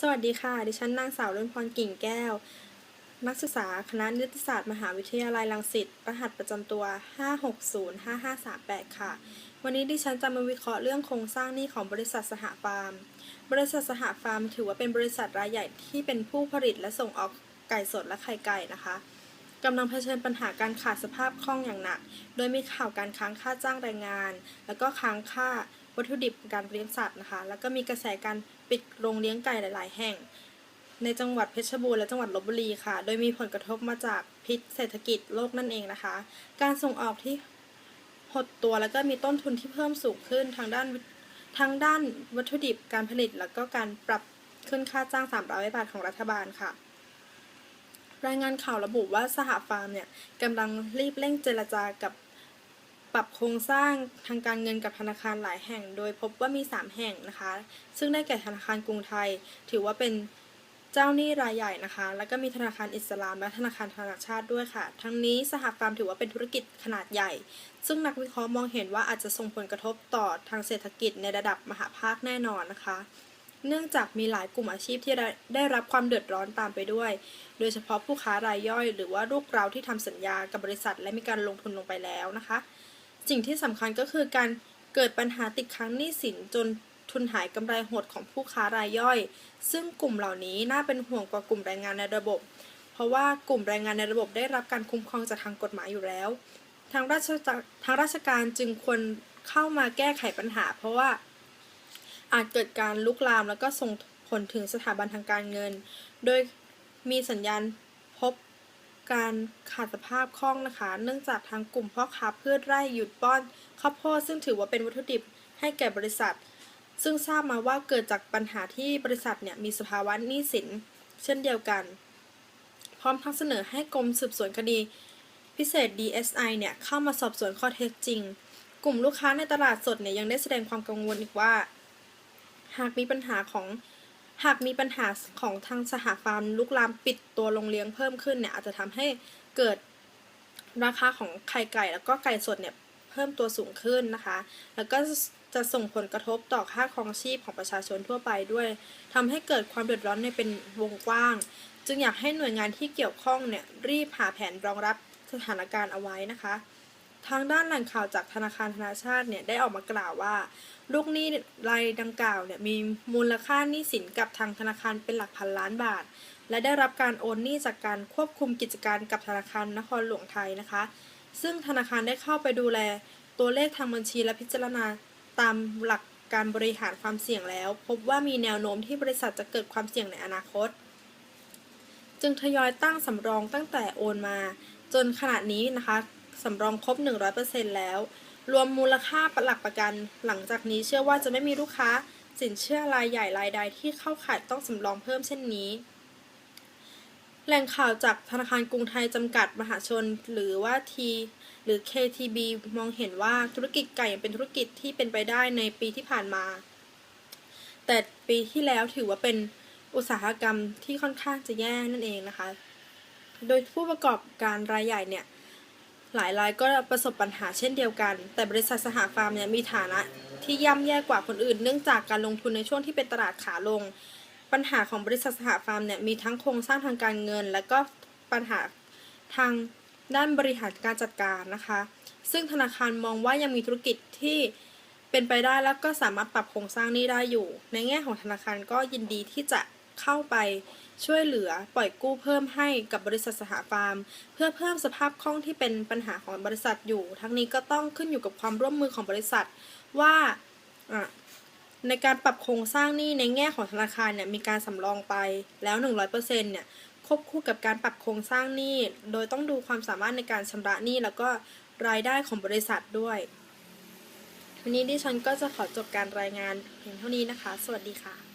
สวัสดีค่ะ ดิฉันนางสาวรุ่นพรกิ่งแก้ว นักศึกษาคณะนิติศาสตร์มหาวิทยาลัยรังสิตรหัสประจำตัว 5605538 ค่ะ วันนี้ดิฉันจะมาวิเคราะห์เรื่องโครงสร้างหนี้ของบริษัทสหฟาร์ม บริษัทสหฟาร์มถือว่าเป็นบริษัทรายใหญ่ที่เป็นผู้ผลิตและส่งออกไก่สดและไข่ไก่นะคะ กำลังเผชิญปัญหาการขาดสภาพคล่องอย่างหนัก โดยมีข่าวการค้างค่าจ้างแรงงาน แล้วก็ค้างค่าวัตถุดิบการเลี้ยงสัตว์นะคะ แล้วก็มีกระแสการปิดโรงเลี้ยงไก่หลาย ๆ แห่ง ในจังหวัดเพชรบูรณ์และจังหวัดลบบุรีค่ะ โดยมีผลกระทบมาจากพิษเศรษฐกิจโลกนั่นเองนะคะ การส่งออกที่หดตัวแล้วก็มีต้นทุนที่เพิ่มสูงขึ้นทางด้านทางด้านวัตถุดิบการผลิต แล้วก็การปรับขึ้นค่าจ้าง 300 บาทของรัฐบาลค่ะ รายงานข่าวระบุว่าสหฟาร์มเนี่ยกำลังรีบเร่งเจรจากับปรับโครงสร้างทางการเงินกับธนาคารหลายแห่ง โดยพบว่ามี 3 แห่งนะคะ ซึ่งได้แก่ธนาคารกรุงไทย ถือว่าเป็นเจ้าหนี้รายใหญ่นะคะ แล้วก็มีธนาคารอิสลาม และธนาคารธนาชาติด้วยค่ะ ทั้งนี้สหฟาร์มถือว่าเป็นธุรกิจขนาดใหญ่ ซึ่งนักวิเคราะห์มองเห็นว่าอาจจะส่งผลกระทบต่อทางเศรษฐกิจในระดับมหาภาคแน่นอนนะคะ เนื่องจากมีหลายกลุ่มอาชีพที่ได้รับความเดือดร้อนตามไปด้วย โดยเฉพาะผู้ค้ารายย่อย หรือว่าลูกเราที่ทำสัญญากับบริษัท และมีการลงทุนลงไปแล้วนะคะ สิ่งที่สำคัญก็คือการเกิดปัญหาติดค้างหนี้สินจนทุนหายกำไรหดของผู้ค้ารายย่อย ซึ่งกลุ่มเหล่านี้น่าเป็นห่วงกว่ากลุ่มแรงงานในระบบ เพราะว่ากลุ่มแรงงานในระบบได้รับการคุ้มครองจากทางกฎหมายอยู่แล้ว ทางราชจักรทางราชการจึงควรเข้ามาแก้ไขปัญหา เพราะว่า อาจเกิดการลุกลามแล้วก็ส่งผลถึงสถาบันทางการเงิน โดยมีสัญญาณพบการขาดสภาพคล่องนะคะ เนื่องจากทางกลุ่มพ่อค้าพืชไร่หยุดป้อนข้าวโพดซึ่งถือว่าเป็นวัตถุดิบให้แก่บริษัท ซึ่งทราบมาว่าเกิดจากปัญหาที่บริษัทเนี่ยมีสภาวะหนี้สิน เช่นเดียวกัน พร้อมทั้งเสนอให้กรมสืบสวนคดี พิเศษ DSI เนี่ยเข้ามาสอบสวนข้อเท็จจริง กลุ่มลูกค้าในตลาดสดเนี่ยยังได้แสดงความกังวลอีกว่า หากมีปัญหาของหากมีปัญหาของทางสหฟาร์มลุกลามปิดตัวโรงเลี้ยงเพิ่มขึ้นเนี่ยอาจจะทำให้เกิดราคาของไข่ไก่ แล้วก็ไก่สดเนี่ยเพิ่มตัวสูงขึ้นนะคะ แล้วก็จะส่งผลกระทบต่อค่าครองชีพของประชาชนทั่วไปด้วยทำให้เกิดความเดือดร้อนในเป็นวงกว้าง จึงอยากให้หน่วยงานที่เกี่ยวข้องเนี่ยรีบหาแผนรองรับสถานการณ์เอาไว้นะคะ ทางด้านแหล่งข่าวจากธนาคารธนาชาติเนี่ยได้ออกมากล่าวว่า ลูกหนี้รายดังกล่าวเนี่ยมีมูลค่าหนี้สินกับทางธนาคารเป็นหลักพันล้านบาท และได้รับการโอนหนี้จากการควบคุมกิจการกับธนาคารนครหลวงไทยนะคะ ซึ่งธนาคารได้เข้าไปดูแลตัวเลขทางบัญชีและพิจารณาตามหลักการบริหารความเสี่ยงแล้ว พบว่ามีแนวโน้มที่บริษัทจะเกิดความเสี่ยงในอนาคต จึงทยอยตั้งสำรองตั้งแต่โอนมา จนขณะนี้นะคะ สำรองครบ 100%แล้ว รวมมูลค่าหลักประกัน หลังจากนี้เชื่อว่าจะไม่มีลูกค้า สินเชื่อรายใหญ่รายใดที่เข้าข่ายต้องสำรองเพิ่มเช่นนี้ แหล่งข่าวจากธนาคารกรุงไทยจำกัดมหาชน หรือว่า T หรือ KTB มองเห็นว่าธุรกิจไก่ยังเป็นธุรกิจที่เป็นไปได้ในปีที่ผ่านมา แต่ปีที่แล้วถือว่าเป็นอุตสาหกรรมที่ค่อนข้างจะแย่นั่นเองนะคะ โดยผู้ประกอบการรายใหญ่เนี่ย หลายรายก็ประสบปัญหาเช่นเดียวกัน แต่บริษัทสหฟาร์มเนี่ยมีฐานะที่ย่ำแย่กว่าคนอื่น เนื่องจากการลงทุนในช่วงที่เป็นตลาดขาลง ปัญหาของบริษัทสหฟาร์มเนี่ยมีทั้งโครงสร้างทางการเงิน และก็ปัญหาทางด้านบริหารการจัดการนะคะ ซึ่งธนาคารมองว่ายังมีธุรกิจที่เป็นไปได้แล้วก็สามารถปรับโครงสร้างนี้ได้อยู่ ในแง่ของธนาคารก็ยินดีที่จะเข้าไป ช่วยเหลือปล่อยกู้เพิ่มให้กับบริษัทสหฟาร์ม เพื่อเพิ่มสภาพคล่องที่เป็นปัญหาของบริษัทอยู่ ทั้งนี้ก็ต้องขึ้นอยู่กับความร่วมมือของบริษัทว่าในการปรับโครงสร้างหนี้ในแง่ของธนาคารเนี่ยมีการสำรองไปแล้ว 100%เนี่ยควบคู่กับการปรับโครงสร้างหนี้ โดยต้องดูความสามารถในการชำระหนี้แล้วก็รายได้ของบริษัทด้วยวันนี้ดิฉันก็จะขอจบการรายงานเพียงเท่านี้นะคะ สวัสดีค่ะ